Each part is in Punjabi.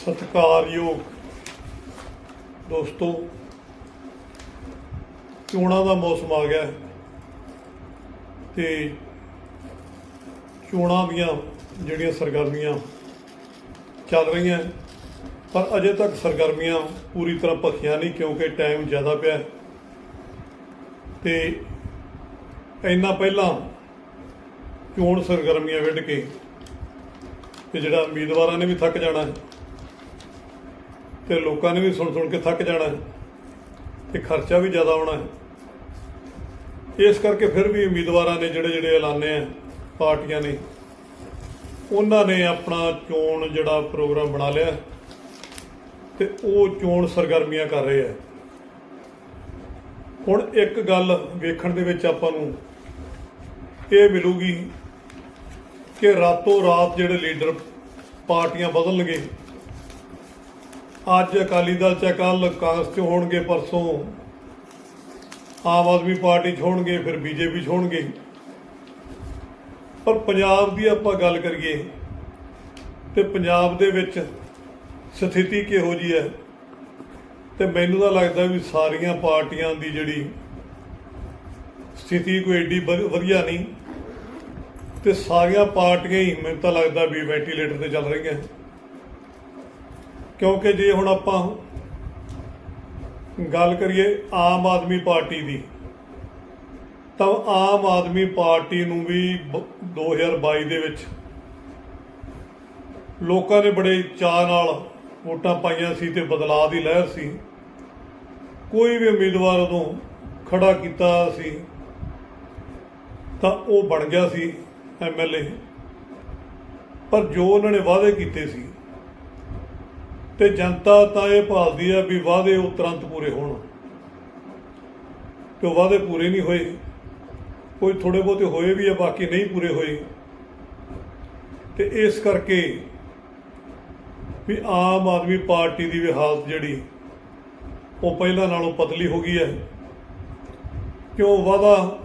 ਸਤਿਕਾਰਯੋਗ ਦੋਸਤੋ, ਚੋਣਾਂ ਦਾ ਮੌਸਮ ਆ ਗਿਆ ਹੈ ਤੇ ਚੋਣਾਂ ਦੀਆਂ ਜਿਹੜੀਆਂ ਸਰਗਰਮੀਆਂ ਚੱਲ ਰਹੀਆਂ ਪਰ ਅਜੇ ਤੱਕ ਸਰਗਰਮੀਆਂ ਪੂਰੀ ਤਰ੍ਹਾਂ ਭਖੀਆਂ ਨਹੀਂ ਕਿਉਂਕਿ ਟਾਈਮ ਜ਼ਿਆਦਾ ਪਿਆ ਹੈ। ਤੇ ਇੰਨਾ ਪਹਿਲਾਂ ਚੋਣ ਸਰਗਰਮੀਆਂ ਵਿੱਢ ਕੇ ਤੇ ਜਿਹੜਾ ਉਮੀਦਵਾਰਾਂ ਨੇ ਵੀ ਥੱਕ ਜਾਣਾ ਹੈ ਤੇ ਲੋਕਾਂ ਨੇ ਵੀ ਸੁਣ ਸੁਣ ਕੇ ਥੱਕ ਜਾਣਾ ਹੈ ਤੇ ਖਰਚਾ ਵੀ ਜ਼ਿਆਦਾ ਆਉਣਾ ਹੈ। ਇਸ ਕਰਕੇ ਫਿਰ ਵੀ ਉਮੀਦਵਾਰਾਂ ਨੇ ਜਿਹੜੇ ਜਿਹੜੇ ਐਲਾਨੇ ਆ, ਪਾਰਟੀਆਂ ਨੇ, ਉਹਨਾਂ ਨੇ ਆਪਣਾ ਚੋਣ ਜਿਹੜਾ ਪ੍ਰੋਗਰਾਮ ਬਣਾ ਲਿਆ ਤੇ ਉਹ ਚੋਣ ਸਰਗਰਮੀਆਂ ਕਰ ਰਹੇ ਆ। ਹੁਣ ਇੱਕ ਗੱਲ ਵੇਖਣ ਦੇ ਵਿੱਚ ਆਪਾਂ ਨੂੰ ਇਹ ਮਿਲੂਗੀ ਕਿ ਰਾਤੋਂ ਰਾਤ ਜਿਹੜੇ ਲੀਡਰ ਪਾਰਟੀਆਂ ਬਦਲਣਗੇ ਅੱਜ ਅਕਾਲੀ ਦਲ ਚ ਕੱਲ ਕਾਂਗਰਸ ਚ ਹੋਣਗੇ ਪਰਸੋਂ। ਆਮ ਆਦਮੀ ਪਾਰਟੀ ਚ ਹੋਣਗੇ, ਫਿਰ ਬੀਜੇਪੀ ਚ ਹੋਣਗੇ। ਪਰ ਪੰਜਾਬ ਦੀ ਆਪਾਂ ਗੱਲ ਕਰੀਏ ਤੇ ਪੰਜਾਬ ਦੇ ਵਿੱਚ ਸਥਿਤੀ ਕਿਹੋ ਜੀ ਹੈ? ਤੇ ਮੈਨੂੰ ਤਾਂ ਲੱਗਦਾ ਵੀ ਸਾਰੀਆਂ ਪਾਰਟੀਆਂ ਦੀ ਜਿਹੜੀ ਸਥਿਤੀ ਕੋਈ ਏਡੀ ਵਧ- ਵਧੀਆ ਨਹੀਂ। ਤੇ ਸਾਰੀਆਂ ਪਾਰਟੀਆਂ ਹੀ, ਮੈਨੂੰ ਤਾਂ ਲੱਗਦਾ ਵੀ ਵੈਂਟੀਲੇਟਰ ਤੇ ਚੱਲ ਰਹੀਆਂ। ਕਿਉਂਕਿ ਜੇ ਹੁਣ ਆਪਾਂ ਗੱਲ ਕਰੀਏ ਆਮ ਆਦਮੀ ਪਾਰਟੀ ਦੀ, ਤਾਂ ਆਮ ਆਦਮੀ ਪਾਰਟੀ ਨੂੰ ਵੀ ਬ- 2022 ਦੇ ਵਿੱਚ ਲੋਕਾਂ ਨੇ ਬੜੇ ਚਾਅ ਨਾਲ ਵੋਟਾਂ ਪਾਈਆਂ ਸੀ ਤੇ ਬਦਲਾਅ ਦੀ ਲਹਿਰ ਸੀ। ਕੋਈ ਵੀ ਉਮੀਦਵਾਰ ਉਦੋਂ ਖੜਾ ਕੀਤਾ ਸੀ, ਤਾਂ ਉਹ ਬਣ ਗਿਆ ਸੀ ਐਮਐਲਏ ਪਰ ਜੋ ਉਹਨਾਂ ਨੇ ਵਾਅਦੇ ਕੀਤੇ ਸੀ ਤੇ ਜਨਤਾ ਤਾਂ ਇਹ ਭਾਲਦੀ ਹੈ ਵੀ ਵਾਅਦੇ ਉਹ ਤੁਰੰਤ ਪੂਰੇ ਹੋਣ। ਤੇ ਵਾਅਦੇ ਪੂਰੇ ਨਹੀਂ ਹੋਏ, ਕੋਈ ਥੋੜੇ ਬਹੁਤੇ ਹੋਏ ਵੀ ਆ, ਬਾਕੀ ਨਹੀਂ ਪੂਰੇ ਹੋਏ। ਤੇ ਇਸ ਕਰਕੇ ਵੀ ਆਮ ਆਦਮੀ ਪਾਰਟੀ ਦੀ ਵੀ ਹਾਲਤ ਜਿਹੜੀ, ਉਹ ਪਹਿਲਾਂ ਨਾਲੋਂ ਪਤਲੀ ਹੋ ਗਈ ਹੈ। ਕਿਉਂ ਵਾਅਦਾ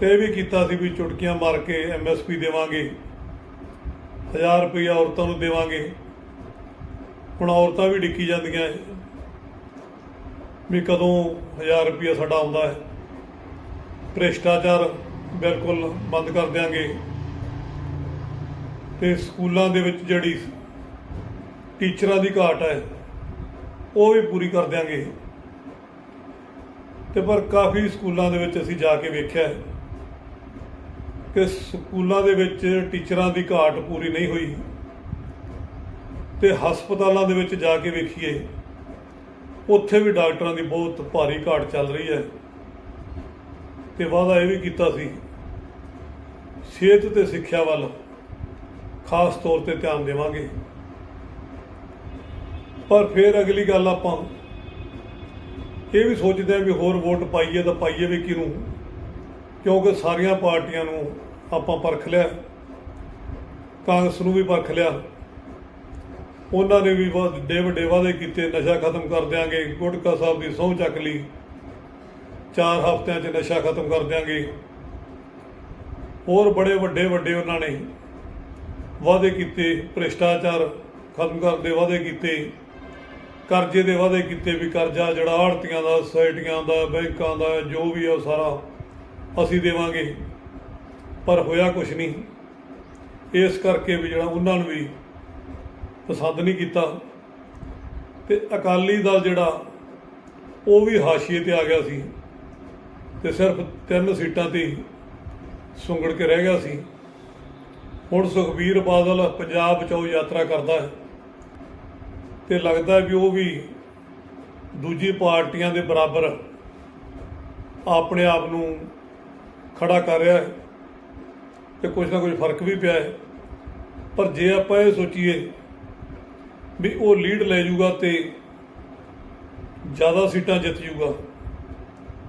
ਤੇ ਇਹ ਵੀ ਕੀਤਾ ਸੀ ਵੀ ਚੁਟਕੀਆਂ ਮਾਰ ਕੇ ਐਮਐਸਪੀ ਦੇਵਾਂਗੇ 1000 ਰੁਪਈਆ ਔਰਤਾਂ ਨੂੰ ਦੇਵਾਂਗੇ। ਹੁਣ ਔਰਤਾਂ ਵੀ ਡਿੱਕੀ ਜਾਂਦੀਆਂ ਹੈ ਵੀ ਕਦੋਂ 1000 ਰੁਪਈਆ ਸਾਡਾ ਆਉਂਦਾ ਹੈ। ਭ੍ਰਿਸ਼ਟਾਚਾਰ ਬਿਲਕੁਲ ਬੰਦ ਕਰ ਦਿਆਂਗੇ। ਤੇ ਸਕੂਲਾਂ ਦੇ ਵਿੱਚ ਜਿਹੜੀ ਟੀਚਰਾਂ ਦੀ ਘਾਟ ਹੈ, ਉਹ ਵੀ ਪੂਰੀ ਕਰ ਦਿਆਂਗੇ। ਤੇ ਪਰ ਕਾਫੀ ਸਕੂਲਾਂ ਦੇ ਵਿੱਚ ਅਸੀਂ ਜਾ ਕੇ ਵੇਖਿਆ ਹੈ ਕਿ ਸਕੂਲਾਂ ਦੇ ਵਿੱਚ ਟੀਚਰਾਂ ਦੀ ਘਾਟ ਪੂਰੀ ਨਹੀਂ ਹੋਈ। ਤੇ ਹਸਪਤਾਲਾਂ ਦੇ ਵਿੱਚ ਜਾ ਕੇ ਵੇਖੀਏ, ਉੱਥੇ ਵੀ ਡਾਕਟਰਾਂ ਦੀ ਬਹੁਤ ਭਾਰੀ ਘਾਟ ਚੱਲ ਰਹੀ ਹੈ। ਤੇ ਵਾਅਦਾ ਇਹ ਵੀ ਕੀਤਾ ਸੀ, ਸਿਹਤ ਤੇ ਸਿੱਖਿਆ ਵੱਲ ਖਾਸ ਤੌਰ ਤੇ ਧਿਆਨ ਦੇਵਾਂਗੇ। ਪਰ ਫਿਰ ਅਗਲੀ ਗੱਲ ਆਪਾਂ ਇਹ ਵੀ ਸੋਚਦੇ ਆ ਵੀ ਹੋਰ ਵੋਟ ਪਾਈਏ ਤਾਂ ਪਾਈਏ ਵੀ ਕਿਹਨੂੰ, ਕਿਉਂਕਿ ਸਾਰੀਆਂ ਪਾਰਟੀਆਂ ਨੂੰ ਆਪਾਂ ਪਰਖ ਲਿਆ, ਕਾਂਗਰਸ ਨੂੰ ਵੀ ਪਰਖ ਲਿਆ। ਉਹਨਾਂ ਨੇ ਵੀ ਵੱਡੇ ਵੱਡੇ ਵਾਅਦੇ ਕੀਤੇ, ਨਸ਼ਾ ਖਤਮ ਕਰ ਦਿਆਂਗੇ। ਗੁਟਕਾ ਸਾਹਿਬ ਦੀ ਸਹੁੰ ਚੱਕ ਲਈ। ਚਾਰ ਹਫ਼ਤਿਆਂ 'ਚ ਨਸ਼ਾ ਖਤਮ ਕਰ ਦਿਆਂਗੇ। ਹੋਰ ਬੜੇ ਵੱਡੇ ਵੱਡੇ ਉਹਨਾਂ ਨੇ ਵਾਅਦੇ ਕੀਤੇ, ਭ੍ਰਿਸ਼ਟਾਚਾਰ ਖਤਮ ਕਰਨ ਦੇ ਵਾਅਦੇ ਕੀਤੇ, ਕਰਜ਼ੇ ਦੇ ਵਾਅਦੇ ਕੀਤੇ ਵੀ ਕਰਜ਼ਾ ਜਿਹੜਾ ਆੜਤੀਆਂ ਦਾ, ਸੁਸਾਇਟੀਆਂ ਦਾ, ਬੈਂਕਾਂ ਦਾ, ਜੋ ਵੀ ਆ ਉਹ ਸਾਰਾ ਅਸੀਂ ਦੇਵਾਂਗੇ। ਪਰ ਹੋਇਆ ਕੁਝ ਨਹੀਂ। ਇਸ ਕਰਕੇ ਵੀ ਜਿਹੜਾ ਉਹਨਾਂ ਨੂੰ ਵੀ ਪਸੰਦ ਨਹੀਂ ਕੀਤਾ। ਤੇ ਅਕਾਲੀ ਦਲ ਜਿਹੜਾ, ਉਹ ਵੀ ਹਾਸ਼ੀਏ ਤੇ ਆ ਗਿਆ ਸੀ। ਤੇ ਸਿਰਫ ਤਿੰਨ ਸੀਟਾਂ ਤੇ ਸੁੰਗੜ ਕੇ ਰਹਿ ਗਿਆ ਸੀ। ਹੁਣ ਸੁਖਬੀਰ ਬਾਦਲ ਪੰਜਾਬ ਬਚਾਓ ਯਾਤਰਾ ਕਰਦਾ ਹੈ। ਤੇ ਲੱਗਦਾ ਵੀ ਉਹ ਵੀ ਦੂਜੀ ਪਾਰਟੀਆਂ ਦੇ ਬਰਾਬਰ ਆਪਣੇ ਆਪ ਨੂੰ ਖੜਾ ਕਰ ਰਿਹਾ ਹੈ। ਤੇ ਕੁਝ ਨਾ ਕੁਝ ਫ਼ਰਕ ਵੀ ਪਿਆ ਹੈ। ਪਰ ਜੇ ਆਪਾਂ ਇਹ ਸੋਚੀਏ ਵੀ ਉਹ ਲੀਡ ਲੈ ਜਾਊਗਾ ਤੇ ਜ਼ਿਆਦਾ ਸੀਟਾਂ ਜਿੱਤ ਜਾਊਗਾ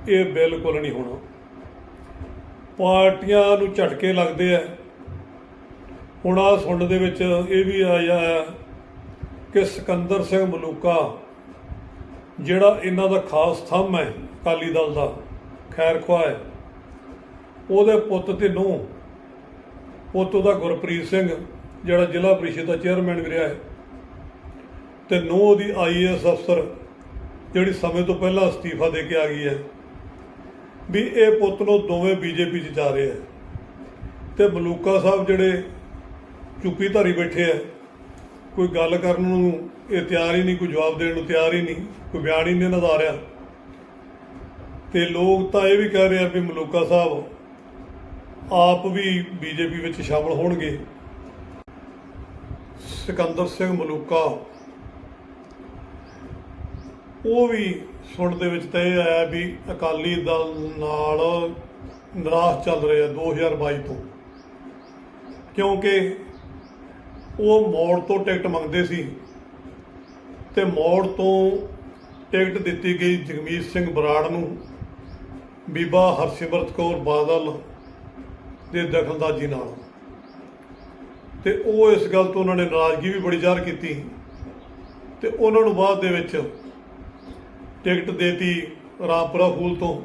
ਇਹ ਬਿਲਕੁਲ ਨਹੀਂ ਹੋਣਾ। ਪਾਰਟੀਆਂ ਨੂੰ ਝਟਕੇ ਲੱਗਦੇ ਆ। ਹੁਣ ਆ ਸੁਣਨ ਦੇ ਵਿੱਚ ਇਹ ਵੀ ਆਇਆ ਹੈ ਕਿ ਸਿਕੰਦਰ ਸਿੰਘ ਮਲੂਕਾ, ਜਿਹੜਾ ਇਹਨਾਂ ਦਾ ਖਾਸ ਥੰਮ ਹੈ ਅਕਾਲੀ ਦਲ ਦਾ, ਖੈਰ ਖੁਆ ਹੈ। ਉਹਦੇ ਪੁੱਤ ਤੇ ਨੂੰਹ, ਪੁੱਤ ਉਹਦਾ ਗੁਰਪ੍ਰੀਤ ਸਿੰਘ, ਜਿਹੜਾ ਜ਼ਿਲ੍ਹਾ ਪ੍ਰੀਸ਼ਦ ਦਾ ਚੇਅਰਮੈਨ ਵੀ ਰਿਹਾ ਹੈ। ਤੇ ਨੂੰਹ ਦੀ ਆਈਏਐਸ ਅਫਸਰ, ਜਿਹੜੀ ਸਮੇਂ ਤੋਂ ਪਹਿਲਾਂ ਅਸਤੀਫਾ ਦੇ ਕੇ ਆ ਗਈ ਹੈ, ਵੀ ਇਹ ਪੁੱਤ ਨੂੰ ਦੋਵੇਂ ਬੀਜੇਪੀ 'ਚ ਜਾ ਰਹੇ ਆ ਤੇ ਮਲੂਕਾ ਸਾਹਿਬ ਜਿਹੜੇ ਚੁੱਪੀ ਧਾਰੀ ਬੈਠੇ ਆ ਕੋਈ ਗੱਲ ਕਰਨ ਨੂੰ ਇਹ ਤਿਆਰ ਹੀ ਨਹੀਂ, ਕੋਈ ਜਵਾਬ ਦੇਣ ਨੂੰ ਤਿਆਰ ਹੀ ਨਹੀਂ, ਕੋਈ ਬਿਆਨ ਹੀ ਨਹੀਂ ਇਹਨਾਂ ਦਾ ਆ ਰਿਹਾ। ਤੇ ਲੋਕ ਤਾਂ ਇਹ ਵੀ ਕਹਿ ਰਹੇ ਆ ਵੀ ਮਲੂਕਾ ਸਾਹਿਬ ਆਪ ਵੀ ਬੀਜੇਪੀ ਵਿੱਚ ਸ਼ਾਮਲ ਹੋਣਗੇ। ਸਿਕੰਦਰ ਸਿੰਘ ਮਲੂਕਾ ਉਹ ਵੀ ਸੁਣ ਦੇ ਵਿੱਚ ਤਾਂ ਇਹ ਆਇਆ ਵੀ ਅਕਾਲੀ ਦਲ ਨਾਲ ਨਿਰਾਸ਼ ਚੱਲ ਰਿਹਾ 2022 ਤੋਂ। ਕਿਉਂਕਿ ਉਹ ਮੋੜ ਤੋਂ ਟਿਕਟ ਮੰਗਦੇ ਸੀ ਤੇ ਮੋੜ ਤੋਂ ਟਿਕਟ ਦਿੱਤੀ ਗਈ ਜਗਮੀਤ ਸਿੰਘ ਬਰਾੜ ਨੂੰ ਬੀਬਾ ਹਰਸਿਮਰਤ ਕੌਰ ਬਾਦਲ ਦੇ ਦਖਲਦਾਜ਼ੀ ਨਾਲ। ਤੇ ਉਹ ਇਸ ਗੱਲ ਤੋਂ ਉਹਨਾਂ ਨੇ ਨਾਰਾਜ਼ਗੀ ਵੀ ਬੜੀ ਜ਼ਾਹਰ ਕੀਤੀ। ਤੇ ਉਹਨਾਂ ਨੂੰ ਬਾਅਦ ਦੇ ਵਿੱਚ ਟਿਕਟ ਦੇਤੀ ਰਾਮਪੁਰਾ ਫੂਲ ਤੋਂ।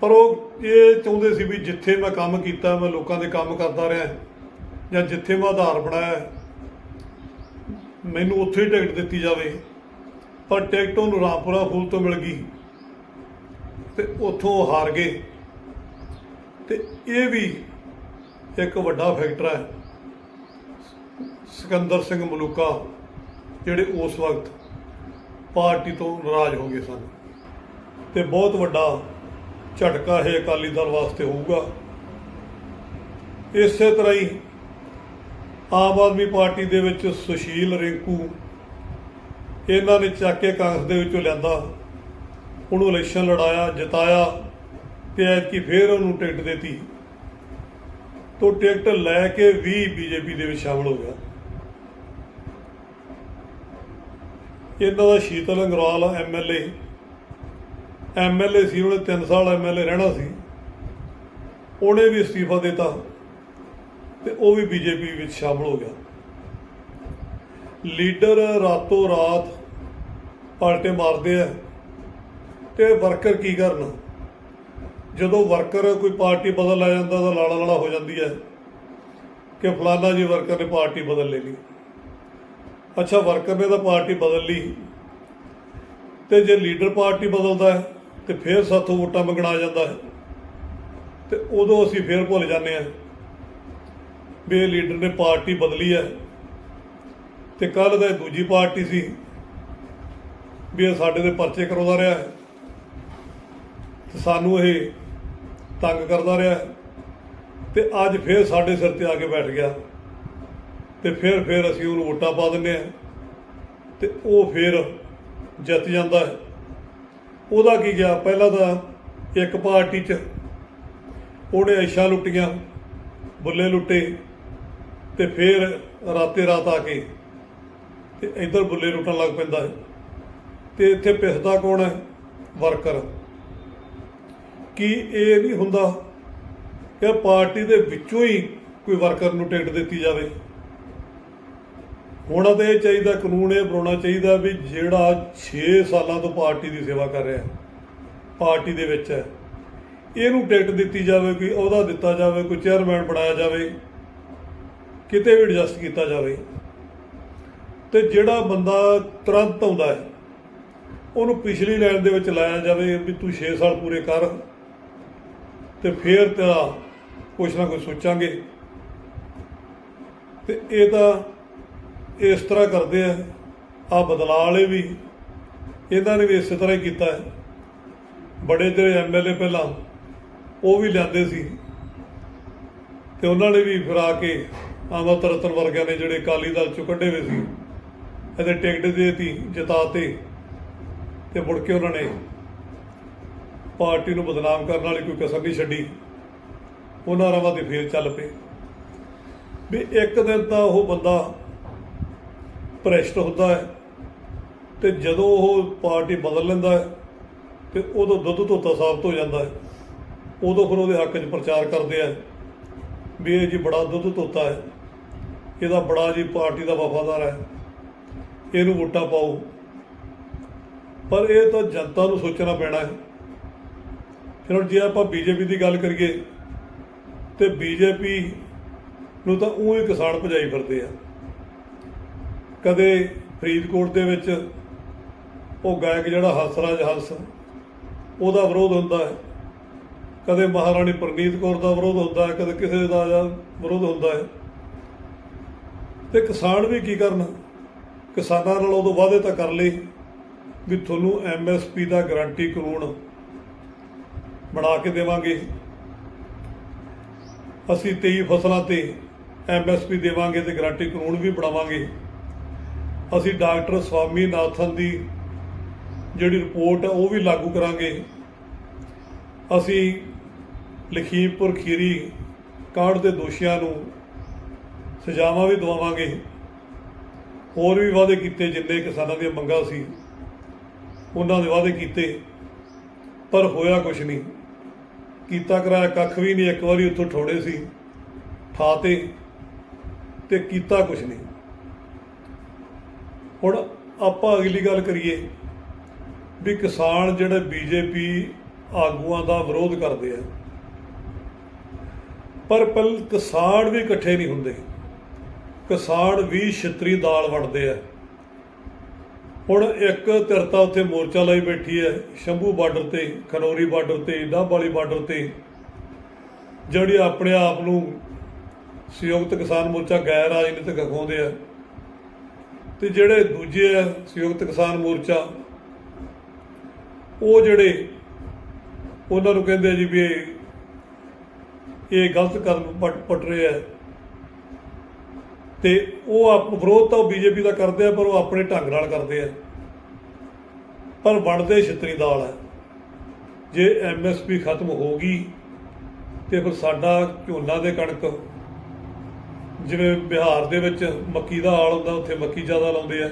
ਪਰ ਉਹ ਇਹ ਚਾਹੁੰਦੇ ਸੀ ਵੀ ਜਿੱਥੇ ਮੈਂ ਕੰਮ ਕੀਤਾ, ਮੈਂ ਲੋਕਾਂ ਦੇ ਕੰਮ ਕਰਦਾ ਰਿਹਾ, ਜਾਂ ਜਿੱਥੇ ਮੈਂ ਆਧਾਰ ਬਣਾਇਆ, ਮੈਨੂੰ ਉੱਥੇ ਹੀ ਟਿਕਟ ਦਿੱਤੀ ਜਾਵੇ। ਪਰ ਟਿਕਟ ਉਹਨੂੰ ਰਾਮਪੁਰਾ ਫੂਲ ਤੋਂ ਮਿਲ ਗਈ ਤੇ ਉੱਥੋਂ ਉਹ ਹਾਰ ਗਏ। ਤੇ ਇਹ ਵੀ ਇੱਕ ਵੱਡਾ ਫੈਕਟਰ ਹੈ। ਸਿਕੰਦਰ ਸਿੰਘ ਮਲੂਕਾ ਜਿਹੜੇ ਉਸ ਵਕਤ ਪਾਰਟੀ ਤੋਂ ਨਾਰਾਜ਼ ਹੋ ਗਏ ਸਨ। ਤੇ ਬਹੁਤ ਵੱਡਾ ਝਟਕਾ ਇਹ ਅਕਾਲੀ ਦਲ ਵਾਸਤੇ ਹੋਊਗਾ। ਇਸੇ ਤਰ੍ਹਾਂ ਹੀ ਆਮ ਆਦਮੀ ਪਾਰਟੀ ਦੇ ਵਿੱਚ ਸੁਸ਼ੀਲ ਰਿੰਕੂ ਇਹਨਾਂ ਨੇ ਚੱਕ ਕੇ ਕਾਂਗਰਸ ਦੇ ਵਿੱਚੋਂ ਲਿਆਂਦਾ। ਉਹਨੂੰ ਇਲੈਕਸ਼ਨ ਲੜਾਇਆ, ਜਿਤਾਇਆ ਤੇ ਐਤਕੀ ਫੇਰ ਉਹਨੂੰ ਟਿਕਟ ਦਿੱਤੀ। ਤੋਂ ਟਿਕਟ ਲੈ ਕੇ ਵੀ ਬੀਜੇਪੀ ਦੇ ਵਿੱਚ ਸ਼ਾਮਲ ਹੋ ਗਿਆ। ਇਹਨਾਂ ਦਾ ਸ਼ੀਤਲ ਅੰਗਰਾਲ ਐਮਐਲਏ ਐਮਐਲਏ ਸੀ। ਉਹਨੇ 3 ਸਾਲ ਐਮਐਲਏ ਰਹਿਣਾ ਸੀ। ਉਹਨੇ ਵੀ ਅਸਤੀਫਾ ਦਿੱਤਾ ਤੇ ਉਹ ਵੀ ਬੀਜੇਪੀ ਵਿੱਚ ਸ਼ਾਮਲ ਹੋ ਗਿਆ। ਲੀਡਰ ਰਾਤੋਂ ਰਾਤ ਪਾਲਟੇ ਮਾਰਦੇ ਆ ਤੇ ਵਰਕਰ ਕੀ ਕਰਨ? ਜਦੋਂ ਵਰਕਰ ਕੋਈ ਪਾਰਟੀ ਬਦਲ ਆ ਜਾਂਦਾ ਤਾਂ ਲਾਲਾ ਲਾਲਾ ਹੋ ਜਾਂਦੀ ਹੈ ਕਿ ਫਲਾਨਾ ਜੀ ਵਰਕਰ ਨੇ ਪਾਰਟੀ ਬਦਲ ਲੈ ਲਈ। ਅੱਛਾ ਵਰਕਰ ਨੇ ਤਾਂ ਪਾਰਟੀ ਬਦਲ ਲਈ। ਤੇ ਜੇ ਲੀਡਰ ਪਾਰਟੀ ਬਦਲਦਾ ਹੈ, ਤੇ ਫਿਰ ਸਾਥੋਂ ਵੋਟਾਂ ਮੰਗਣਾ ਜਾਂਦਾ ਹੈ। ਤੇ ਉਦੋਂ ਅਸੀਂ ਫਿਰ ਭੁੱਲ ਜਾਂਦੇ ਹਾਂ ਵੀ ਇਹ ਲੀਡਰ ਨੇ ਪਾਰਟੀ ਬਦਲੀ ਹੈ। ਤੇ ਕੱਲ ਦਾ ਇਹ ਦੂਜੀ ਪਾਰਟੀ ਸੀ ਵੀ ਇਹ ਸਾਡੇ ਦੇ ਪਰਚੇ ਕਰਾਉਂਦਾ ਰਿਹਾ ਹੈ। ਤੇ ਸਾਨੂੰ ਇਹ ਤੰਗ ਕਰਦਾ ਰਿਹਾ ਹੈ। ਤੇ ਅੱਜ ਫਿਰ ਸਾਡੇ ਸਿਰ ਤੇ ਆ ਕੇ ਬੈਠ ਗਿਆ। ਤੇ ਫਿਰ ਫਿਰ ਅਸੀਂ ਉਹਨੂੰ ਵੋਟਾਂ ਪਾ ਦਿੰਦੇ ਆ ਤੇ ਉਹ ਫਿਰ ਜਿੱਤ ਜਾਂਦਾ ਹੈ। ਉਹਦਾ ਕੀ ਗਿਆ? ਪਹਿਲਾਂ ਤਾਂ ਇੱਕ ਪਾਰਟੀ 'ਚ ਉਹਨੇ ਐਸ਼ਾ ਲੁੱਟੀਆਂ, ਬੁੱਲੇ ਲੁੱਟੇ ਤੇ ਫਿਰ ਰਾਤੇ ਰਾਤ ਆ ਕੇ ਤੇ ਇੱਧਰ ਬੁੱਲੇ ਲੁੱਟਣ ਲੱਗ ਪੈਂਦਾ ਹੈ। ਤੇ ਇੱਥੇ ਪਿਸਦਾ ਕੌਣ ਹੈ? ਵਰਕਰ। ਕੀ ਇਹ ਨਹੀਂ ਹੁੰਦਾ ਕਿ ਪਾਰਟੀ ਦੇ ਵਿੱਚੋਂ ਹੀ ਕੋਈ ਵਰਕਰ ਨੂੰ ਟਿਕਟ ਦਿੱਤੀ ਜਾਵੇ? ਹੋਣਾ ਤਾਂ ਇਹ ਚਾਹੀਦਾ, ਕਾਨੂੰਨ ਇਹ ਬਣਾਉਣਾ ਚਾਹੀਦਾ ਵੀ ਜਿਹੜਾ 6 ਸਾਲਾਂ ਤੋਂ ਪਾਰਟੀ ਦੀ ਸੇਵਾ ਕਰ ਰਿਹਾ, ਪਾਰਟੀ ਦੇ ਵਿੱਚ ਹੈ, ਇਹਨੂੰ ਟਿਕਟ ਦਿੱਤੀ ਜਾਵੇ, ਕੋਈ ਉਹਦਾ ਦਿੱਤਾ ਜਾਵੇ, ਕੋਈ ਚੇਅਰਮੈਨ ਬਣਾਇਆ ਜਾਵੇ, ਕਿਤੇ ਵੀ ਐਡਜਸਟ ਕੀਤਾ ਜਾਵੇ, ਤੇ ਜਿਹੜਾ ਬੰਦਾ ਤੁਰੰਤ ਆਉਂਦਾ ਹੈ, ਉਹਨੂੰ ਪਿਛਲੀ ਲਾਈਨ ਦੇ ਵਿੱਚ ਲਾਇਆ ਜਾਵੇ ਵੀ ਤੂੰ 6 ਸਾਲ ਪੂਰੇ ਕਰ, ਤੇ ਫੇਰ ਤੇਰਾ ਕੁਛ ਨਾ ਕੁਛ ਸੋਚਾਂਗੇ, ਤੇ ਇਹ ਤਾਂ ਇਸ ਤਰ੍ਹਾਂ ਕਰਦੇ ਆ। ਆ ਬਦਲਾਅ ਵਾਲੇ ਵੀ ਇਹਨਾਂ ਨੇ ਵੀ ਇਸੇ ਤਰ੍ਹਾਂ ਹੀ ਕੀਤਾ। ਹੈ ਬੜੇ ਜਿਹੜੇ ਐਮਐਲਏ ਪਹਿਲਾਂ, ਉਹ ਵੀ ਲਿਆਂਦੇ ਸੀ। ਤੇ ਉਹਨਾਂ ਨੇ ਵੀ ਫਿਰ ਆ ਕੇ ਆਮਤ ਰਤਨ ਵਰਗਿਆਂ ਨੇ ਜਿਹੜੇ ਅਕਾਲੀ ਦਲ ਚੋਂ ਕੱਢੇ ਹੋਏ ਸੀ, ਇਹਦੇ ਟਿਕਟ ਦੇਤੀ, ਜਿਤਾਤੇ। ਤੇ ਮੁੜ ਕੇ ਉਹਨਾਂ ਨੇ ਪਾਰਟੀ ਨੂੰ ਬਦਨਾਮ ਕਰਨ ਵਾਲੀ ਕੋਈ ਕਸਰ ਨਹੀਂ ਛੱਡੀ। ਉਹਨਾਂ ਰਵਾਂ 'ਤੇ ਫੇਰ ਚੱਲ ਪਏ। ਵੀ ਇੱਕ ਦਿਨ ਤਾਂ ਉਹ ਬੰਦਾ ਭ੍ਰਿਸ਼ਟ ਹੁੰਦਾ ਹੈ ਤੇ ਜਦੋਂ ਉਹ ਪਾਰਟੀ ਬਦਲ ਲੈਂਦਾ ਹੈ ਤੇ ਉਦੋਂ ਦੁੱਧ ਧੋਤਾ ਸਾਬਤ ਹੋ ਜਾਂਦਾ ਹੈ, ਉਦੋਂ ਫਿਰ ਉਹਦੇ ਹੱਕ 'ਚ ਪ੍ਰਚਾਰ ਕਰਦੇ ਆ ਵੀ ਇਹ ਜੀ ਬੜਾ ਦੁੱਧ ਧੋਤਾ ਹੈ, ਇਹਦਾ ਬੜਾ ਜੀ ਪਾਰਟੀ ਦਾ ਵਫਾਦਾਰ ਹੈ, ਇਹਨੂੰ ਵੋਟਾਂ ਪਾਓ। ਪਰ ਇਹ ਤਾਂ ਜਨਤਾ ਨੂੰ ਸੋਚਣਾ ਪੈਣਾ ਹੈ। ਫਿਰ ਹੁਣ ਜੇ ਆਪਾਂ ਬੀਜੇਪੀ ਦੀ ਗੱਲ ਕਰੀਏ ਤੇ ਬੀਜੇਪੀ ਨੂੰ ਤਾਂ ਉਹ ਹੀ ਕਿਸਾਨ ਭਜਾਈ ਫਿਰਦੇ ਆ। ਕਦੇ ਫਰੀਦਕੋਟ ਦੇ ਵਿੱਚ ਉਹ ਗਾਇਕ ਜਿਹੜਾ ਹੰਸਰਾਜ ਹੰਸ ਉਹਦਾ ਵਿਰੋਧ ਹੁੰਦਾ ਹੈ। ਕਦੇ ਮਹਾਰਾਣੀ ਪ੍ਰਨੀਤ ਕੌਰ ਦਾ ਵਿਰੋਧ ਹੁੰਦਾ ਹੈ, ਕਦੇ ਕਿਸੇ ਦਾ ਵਿਰੋਧ ਹੁੰਦਾ ਹੈ। ਤੇ ਕਿਸਾਨ ਵੀ ਕੀ ਕਰਨ? ਕਿਸਾਨਾਂ ਨਾਲ ਉਦੋਂ ਵਾਅਦੇ ਤਾਂ ਕਰ ਲਏ ਵੀ ਤੁਹਾਨੂੰ ਐਮਐਸਪੀ ਦਾ ਗਾਰੰਟੀ ਕਾਨੂੰਨ ਬਣਾ ਕੇ ਦੇਵਾਂਗੇ। ਅਸੀਂ 23 ਫਸਲਾਂ ਤੇ ਐਮਐਸਪੀ ਦੇਵਾਂਗੇ ਤੇ ਗਾਰੰਟੀ ਕਾਨੂੰਨ ਵੀ ਬਣਾਵਾਂਗੇ। ਅਸੀਂ ਡਾਕਟਰ ਸਵਾਮੀ ਨਾਥਨ ਦੀ ਜਿਹੜੀ ਰਿਪੋਰਟ ਹੈ, ਉਹ ਵੀ ਲਾਗੂ ਕਰਾਂਗੇ। ਅਸੀਂ ਲਖੀਮਪੁਰ ਖੀਰੀ ਕਾਂਡ ਦੇ ਦੋਸ਼ੀਆਂ ਨੂੰ ਸਜ਼ਾਵਾਂ ਵੀ ਦਵਾਵਾਂਗੇ। ਹੋਰ ਵੀ ਵਾਅਦੇ ਕੀਤੇ, ਜਿੰਨੇ ਕਿਸਾਨਾਂ ਦੀਆਂ ਮੰਗਾਂ ਸੀ, ਉਹਨਾਂ ਦੇ ਵਾਅਦੇ ਕੀਤੇ, ਪਰ ਹੋਇਆ ਕੁਝ ਨਹੀਂ। ਕੀਤਾ ਕਰਾਇਆ ਕੱਖ ਵੀ ਨਹੀਂ, ਇੱਕ ਵਾਰੀ ਉੱਥੋਂ ਠੋੜੇ ਸੀ ਠਾਤੇ ਤੇ ਕੀਤਾ ਕੁਝ ਨਹੀਂ। ਹੁਣ ਆਪਾਂ ਅਗਲੀ ਗੱਲ ਕਰੀਏ ਵੀ ਕਿਸਾਨ ਜਿਹੜੇ ਬੀਜੇਪੀ ਆਗੂਆਂ ਦਾ ਵਿਰੋਧ ਕਰਦੇ ਆ, ਪਰ ਪਲ ਕਿਸਾਨ ਵੀ ਇਕੱਠੇ ਨਹੀਂ ਹੁੰਦੇ। ਕਿਸਾਨ ਵੀ ਛਤਰੀ ਦਾਲ ਵੰਡਦੇ ਆ। ਹੁਣ ਇੱਕ ਧਿਰਤਾ ਉੱਥੇ ਮੋਰਚਾ ਲਈ ਬੈਠੀ ਹੈ, ਸ਼ੰਭੂ ਬਾਰਡਰ ਤੇ, ਖਨੌਰੀ ਬਾਰਡਰ ਤੇ ਡੱਬ ਵਾਲੀ ਬਾਰਡਰ ਤੇ, ਜਿਹੜੀ ਆਪਣੇ ਆਪ ਨੂੰ ਸੰਯੁਕਤ ਕਿਸਾਨ ਮੋਰਚਾ ਗੈਰ ਰਾਜਨੀਤਿਕ ਅਖਾਉਂਦੇ ਆ। ਤੇ ਜਿਹੜੇ ਦੂਜੇ ਆ, ਸੰਯੁਕਤ ਕਿਸਾਨ ਮੋਰਚਾ, ਉਹ ਜਿਹੜੇ ਉਹਨਾਂ ਨੂੰ ਕਹਿੰਦੇ ਜੀ ਵੀ ਇਹ ਗਲਤ ਕਦਮ ਪਟ ਪਟ ਰਹੇ ਆ। ਤੇ ਉਹ ਆਪ ਵਿਰੋਧ ਤਾਂ ਬੀਜੇਪੀ ਦਾ ਕਰਦੇ ਆ, ਪਰ ਉਹ ਆਪਣੇ ਢੰਗ ਨਾਲ ਕਰਦੇ ਆ। ਪਰ ਬਣਦੇ ਛਤਰੀ ਦਾਲ ਹੈ ਜੇ ਐਮਐਸਪੀ ਖਤਮ ਹੋ ਗਈ, ਤੇ ਫਿਰ ਸਾਡਾ ਝੋਨਾ ਦੇ ਕਣਕ ਜਿਵੇਂ ਬਿਹਾਰ ਦੇ ਵਿੱਚ ਮੱਕੀ ਦਾ ਹਾਲ ਹੁੰਦਾ, ਉੱਥੇ ਮੱਕੀ ਜ਼ਿਆਦਾ ਲਾਉਂਦੇ ਆ।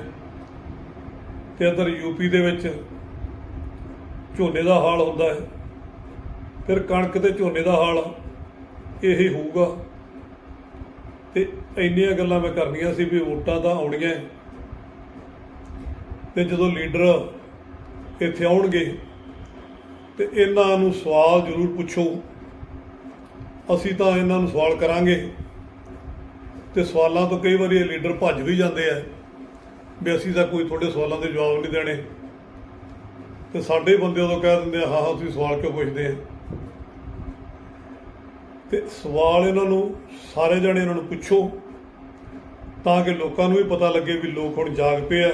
ਤੇ ਇੱਧਰ ਯੂਪੀ ਦੇ ਵਿੱਚ ਝੋਨੇ ਦਾ ਹਾਲ ਹੁੰਦਾ ਹੈ। ਫਿਰ ਕਣਕ ਤੇ ਝੋਨੇ ਦਾ ਹਾਲ ਇਹੀ ਹੋਊਗਾ। ਤੇ ਇੰਨੀਆਂ ਗੱਲਾਂ ਮੈਂ ਕਰਨੀਆਂ ਸੀ ਵੀ ਵੋਟਾਂ ਤਾਂ ਆਉਣੀਆਂ ਹੈ। ਤੇ ਜਦੋਂ ਲੀਡਰ ਇੱਥੇ ਆਉਣਗੇ, ਤੇ ਇਹਨਾਂ ਨੂੰ ਸਵਾਲ ਜ਼ਰੂਰ ਪੁੱਛੋ। ਅਸੀਂ ਤਾਂ ਇਹਨਾਂ ਨੂੰ ਸਵਾਲ ਕਰਾਂਗੇ। ਤੇ ਸਵਾਲਾਂ ਤੋਂ ਕਈ ਵਾਰੀ ਇਹ ਲੀਡਰ ਭੱਜ ਵੀ ਜਾਂਦੇ ਆ ਵੀ ਅਸੀਂ ਤਾਂ ਕੋਈ ਤੁਹਾਡੇ ਸਵਾਲਾਂ ਦੇ ਜਵਾਬ ਨਹੀਂ ਦੇਣੇ। ਤੇ ਸਾਡੇ ਬੰਦੇ ਉਦੋਂ ਕਹਿ ਦਿੰਦੇ ਆ, ਹਾਂ ਹਾਂ, ਤੁਸੀਂ ਸਵਾਲ ਕਿਉਂ ਪੁੱਛਦੇ ਆ? ਤੇ ਸਵਾਲ ਇਹਨਾਂ ਨੂੰ, ਸਾਰੇ ਜਣੇ ਇਹਨਾਂ ਨੂੰ ਪੁੱਛੋ ਤਾਂ ਕਿ ਲੋਕਾਂ ਨੂੰ ਵੀ ਪਤਾ ਲੱਗੇ ਵੀ ਲੋਕ ਹੁਣ ਜਾਗ ਪਏ ਆ।